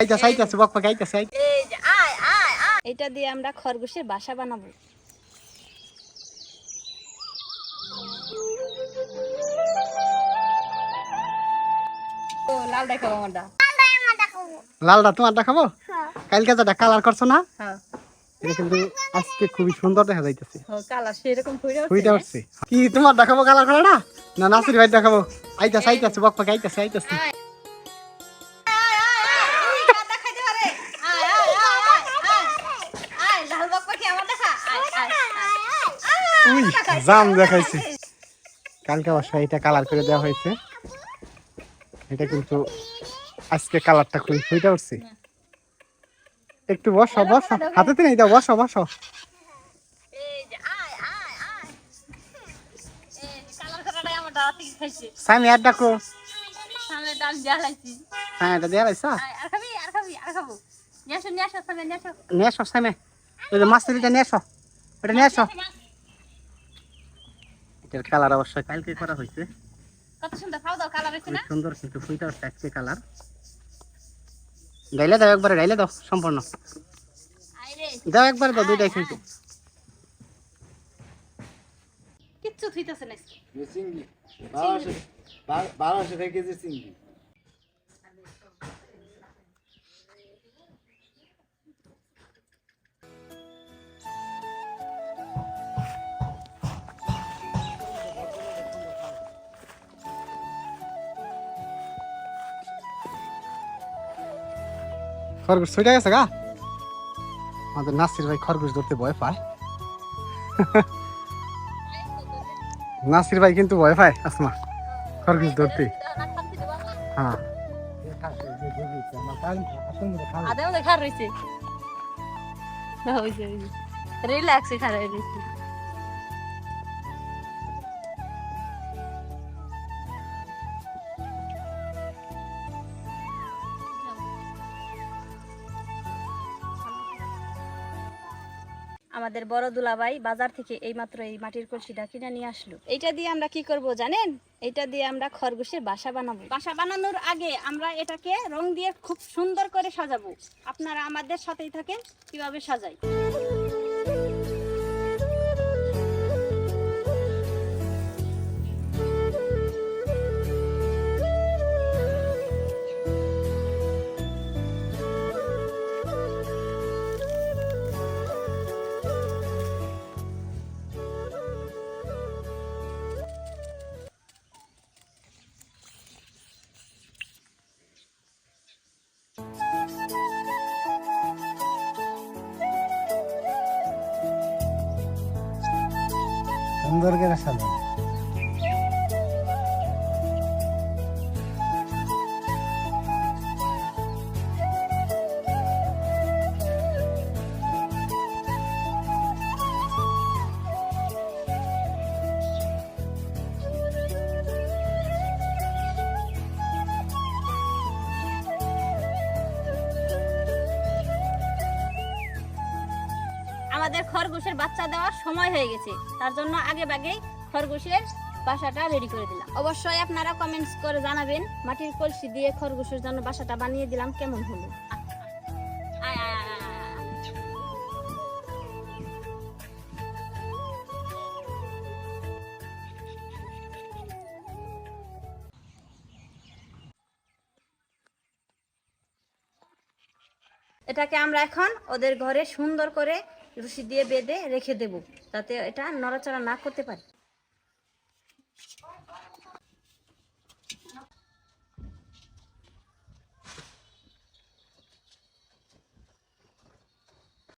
আইতাছে এই যে আয় আয় আয়। এটা দিয়ে আমরা খরগোশের বাসা বানাবো। ও লাল দেখাবো আমারটা। লালটা তোমারটা খাব? কালকে যেটা কালার করছ না হ্যাঁ। এটা কিন্তু আজকে খুবই সুন্দর দেখা যাইতেছে। উঠছে কি তোমার দেখাবো কালার করে না? না নাসির ভাই দেখাবো আইতাছে আইতাছে বক বক আইতাছে। আইতাছে উই জাম দেখাইছে। কালকে অবশ্য এটা কালার করে দেওয়া হয়েছে। এটা কিন্তু আজকে কালারটা খুবই ফুইটা উঠছে একটু বসো বসো। হাতে নেই দাও বসো বসো। সামি আর ডাকো। হ্যাঁ এটা দেওয়া লাইছা নিয়ে আসো সামে ওই যে মাছটা নিয়ে আসো। ওটা নিয়ে আসো। এটার কালার অবশ্যই কালকে করা হয়েছে। কত সুন্দর খাওয়া দাওয়া কালার হয়েছে না? সুন্দর কিন্তু ফুইটা হচ্ছে কালার গাইলে দাও একবারে গাইলে দাও সম্পূর্ণ। দাও একবারে দাও দুইটাই কিন্তু কিচ্ছু থুইতেছে না। চিংড়ি বারোশো বার- বারোশো কেজি চিংড়ি। খরগোশ ছুটে গেছে গা? আমাদের নাসির ভাই খরগোশ ধরতে ভয় পায়। নাসির ভাই কিন্তু ভয় পায়, আসমা। খরগোশ ধরতে। হ্যাঁ। হইছে রিল্যাক্সে খারাপ আমাদের বড় দুলাভাই বাজার থেকে এইমাত্র এই মাটির কলসিটা কিনে নিয়ে আসলো। এইটা দিয়ে আমরা কি করব জানেন? এটা দিয়ে আমরা খরগোশের বাসা বানাবো। বাসা বানানোর আগে আমরা এটাকে রং দিয়ে খুব সুন্দর করে সাজাবো। আপনারা আমাদের সাথেই থাকেন, কীভাবে সাজাই? সুন্দর করে সাজানো আমাদের খরগোশের বাচ্চা দেওয়ার সময় হয়ে গেছে। তার জন্য আগে ভাগেই খরগোশের বাসাটা রেডি করে দিলাম। অবশ্যই আপনারা কমেন্টস করে জানাবেন, মাটির কলসি দিয়ে খরগোশের জন্য বাসাটা বানিয়ে দিলাম, কেমন হলো। এটাকে আমরা এখন ওদের ঘরে সুন্দর করে রশি দিয়ে বেঁধে রেখে দেব তাতে এটা নড়াচড়া না করতে পারে।